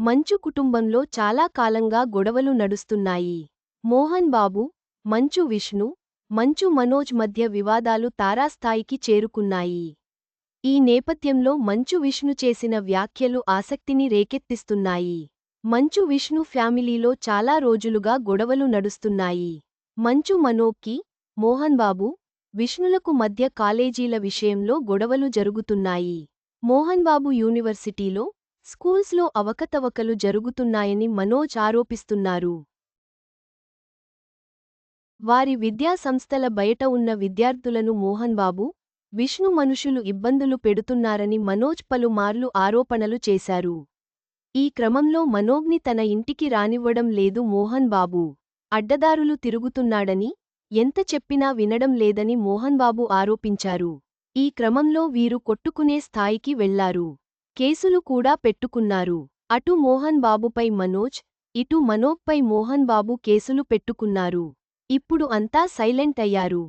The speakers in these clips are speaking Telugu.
మంచు కుటుంబంలో చాలా కాలంగా గొడవలు నడుస్తున్నాయి. మోహన్ బాబు మంచు విష్ణు మంచు మనోజ్ మధ్య వివాదాలు తారాస్థాయికి చేరుకున్నాయి. ఈ నేపథ్యంలో మంచు విష్ణు చేసిన వ్యాఖ్యలు ఆసక్తిని రేకెత్తిస్తున్నాయి. మంచు విష్ణు ఫ్యామిలీలో చాలా రోజులుగా గొడవలు నడుస్తున్నాయి. మంచు మనోజ్కి మోహన్ బాబు విష్ణులకు మధ్య కాలేజీల విషయంలో గొడవలు జరుగుతున్నాయి. మోహన్ బాబు యూనివర్సిటీలో స్కూల్స్లో అవకతవకలు జరుగుతున్నాయని మనోజ్ ఆరోపిస్తున్నారు. వారి విద్యా సంస్థల బయట ఉన్న విద్యార్థులను మోహన్ బాబు విష్ణు మనుషులు ఇబ్బందులు పెడుతున్నారని మనోజ్ పలుమార్లు ఆరోపణలు చేశారు. ఈ క్రమంలో మనోజ్ని తన ఇంటికి రానివ్వడం లేదు మోహన్ బాబు. అడ్డదారులు తిరుగుతున్నాడని ఎంత చెప్పినా వినడం లేదని మోహన్ బాబు ఆరోపించారు. ఈ క్రమంలో వీరు కొట్టుకునే స్థాయికి వెళ్ళారు. కేసులు కూడా పెట్టుకున్నారు. అటు మోహన్ బాబుపై మనోజ్ ఇటు మనోజ్పై మోహన్ బాబు కేసులు పెట్టుకున్నారు. ఇప్పుడు అంతా సైలెంట్ అయ్యారు.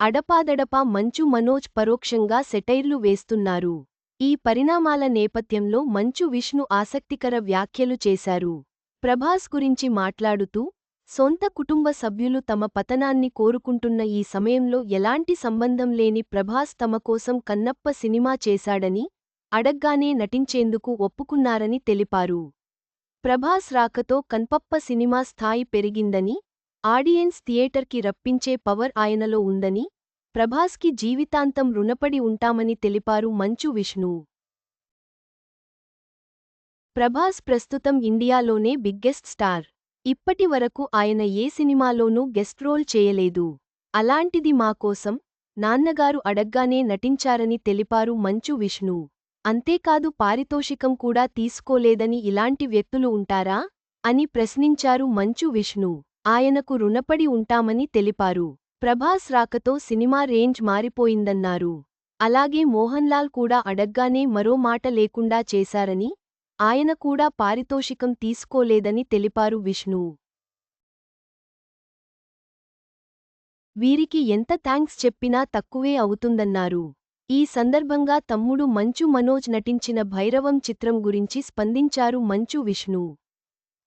అడపాదడపా మంచు మనోజ్ పరోక్షంగా సెటైర్లు వేస్తున్నారు. ఈ పరిణామాల నేపథ్యంలో మంచు విష్ణు ఆసక్తికర వ్యాఖ్యలు చేశారు. ప్రభాస్ గురించి మాట్లాడుతూ సొంత కుటుంబ సభ్యులు తమ పతనాన్ని కోరుకుంటున్న ఈ సమయంలో ఎలాంటి సంబంధం లేని ప్రభాస్ తమ కోసం కన్నప్ప సినిమా చేశాడని అడగ్గానే నటించేందుకు ఒప్పుకున్నారని తెలిపారు. ప్రభాస్ రాకతో కన్పప్ప సినిమా స్థాయి పెరిగిందని ఆడియన్స్ థియేటర్కి రప్పించే పవర్ ఆయనలో ఉందని ప్రభాస్కి జీవితాంతం రుణపడి ఉంటామని తెలిపారు మంచు విష్ణు. ప్రభాస్ ప్రస్తుతం ఇండియాలోనే బిగ్గెస్ట్ స్టార్. ఇప్పటి వరకు ఆయన ఏ సినిమాలోనూ గెస్ట్ రోల్ చేయలేదు. అలాంటిది మా కోసం నాన్నగారు అడగ్గానే నటించారని తెలిపారు మంచు విష్ణు. అంతేకాదు పారితోషికం కూడా తీసుకోలేదని ఇలాంటి వ్యక్తులు ఉంటారా? అని ప్రశ్నించారు మంచు విష్ణు. ఆయనకు రుణపడి ఉంటామని తెలిపారు. ప్రభాస్ రాకతో సినిమా రేంజ్ మారిపోయిందన్నారు. అలాగే మోహన్లాల్ కూడా అడగ్గానే మరో మాట లేకుండా చేశారని ఆయన కూడా పారితోషికం తీసుకోలేదని తెలిపారు విష్ణు. వీరికి ఎంత థ్యాంక్స్ చెప్పినా తక్కువే అవుతుందన్నారు. ఈ సందర్భంగా తమ్ముడు మంచు మనోజ్ నటించిన భైరవం చిత్రం గురించి స్పందించారు మంచు విష్ణు.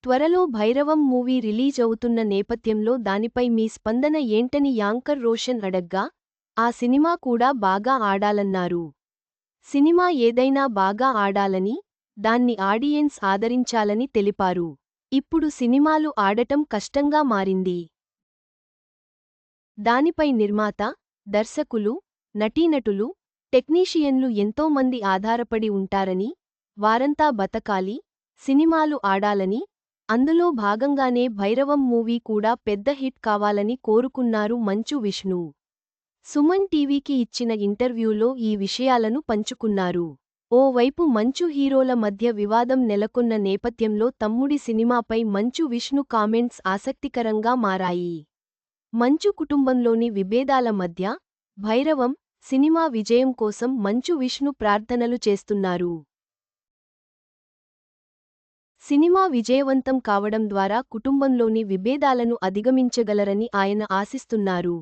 త్వరలో భైరవం మూవీ రిలీజ్ అవుతున్న నేపథ్యంలో దానిపై మీ స్పందన ఏంటని యాంకర్ రోషన్ అడగ్గా ఆ సినిమా కూడా బాగా ఆడాలన్నారు. సినిమా ఏదైనా బాగా ఆడాలని దాన్ని ఆడియన్స్ ఆదరించాలని తెలిపారు. ఇప్పుడు సినిమాలు ఆడటం కష్టంగా మారింది. దానిపై నిర్మాత దర్శకులు నటీనటులు టెక్నీషియన్లు ఎంతోమంది ఆధారపడి ఉంటారని వారంతా బతకాలి సినిమాలు ఆడాలని అందులో భాగంగానే భైరవం మూవీ కూడా పెద్ద హిట్ కావాలని కోరుకున్నారు మంచు విష్ణు. సుమన్ టీవీకి ఇచ్చిన ఇంటర్వ్యూలో ఈ విషయాలను పంచుకున్నారు. ఓవైపు మంచు హీరోల మధ్య వివాదం నెలకొన్న నేపథ్యంలో తమ్ముడి సినిమాపై మంచు విష్ణు కామెంట్స్ ఆసక్తికరంగా మారాయి. మంచు కుటుంబంలోని విభేదాల మధ్య భైరవం సినిమా విజయం కోసం మంచు విష్ణు ప్రార్థనలు చేస్తున్నారు. సినిమా విజయవంతం కావడం ద్వారా కుటుంబంలోని విభేదాలను అధిగమించగలరని ఆయన ఆశిస్తున్నారు.